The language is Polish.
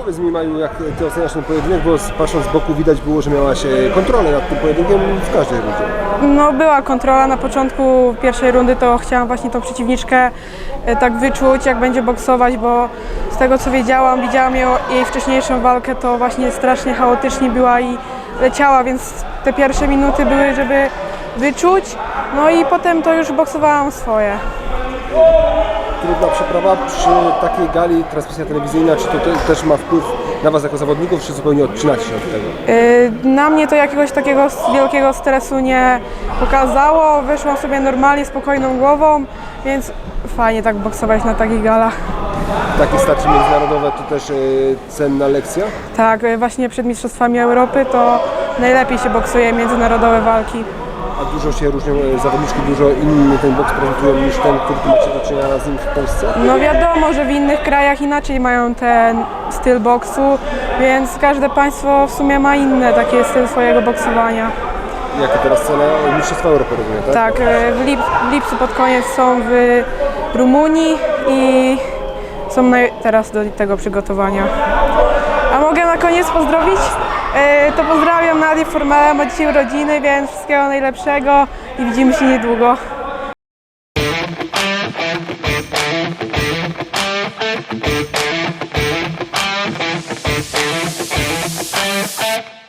Powiedz mi Maju, jak ty oceniasz ten pojedynek, bo patrząc z boku widać było, że miałaś e, kontrolę nad tym pojedynkiem w każdej rundzie. No była kontrola na początku pierwszej rundy, to chciałam właśnie tą przeciwniczkę e, tak wyczuć, jak będzie boksować, bo z tego co wiedziałam, widziałam jej, jej wcześniejszą walkę, to właśnie strasznie chaotycznie była i leciała, więc te pierwsze minuty były, żeby wyczuć, no i potem to już boksowałam swoje. Trudna przeprawa przy takiej gali, transmisja telewizyjna, czy to te, też ma wpływ na Was jako zawodników, czy zupełnie odcinacie się od tego? Y, Na mnie to jakiegoś takiego s- wielkiego stresu nie pokazało, wyszłam sobie normalnie, spokojną głową, więc fajnie tak boksować na takich galach. Takie starcie międzynarodowe to też e, cenna lekcja. Tak, y, właśnie przed Mistrzostwami Europy to najlepiej się boksuje międzynarodowe walki. A dużo się różnią e, zawodniczki, dużo inny ten boks prezentują niż ten, który macie do czynienia z nim w Polsce. No wiadomo, że w innych krajach inaczej mają ten styl boksu, więc każde państwo w sumie ma inny taki styl swojego boksowania. Jakie teraz cele Mistrzostwa Europy rozumiem, tak? Tak, y, w, lip, w lipcu pod koniec są w Rumunii i są teraz do tego przygotowania. A mogę na koniec pozdrowić? Y, To pozdrawiam Nadię Formele, ma dzisiaj urodziny, więc wszystkiego najlepszego i widzimy się niedługo. Thank.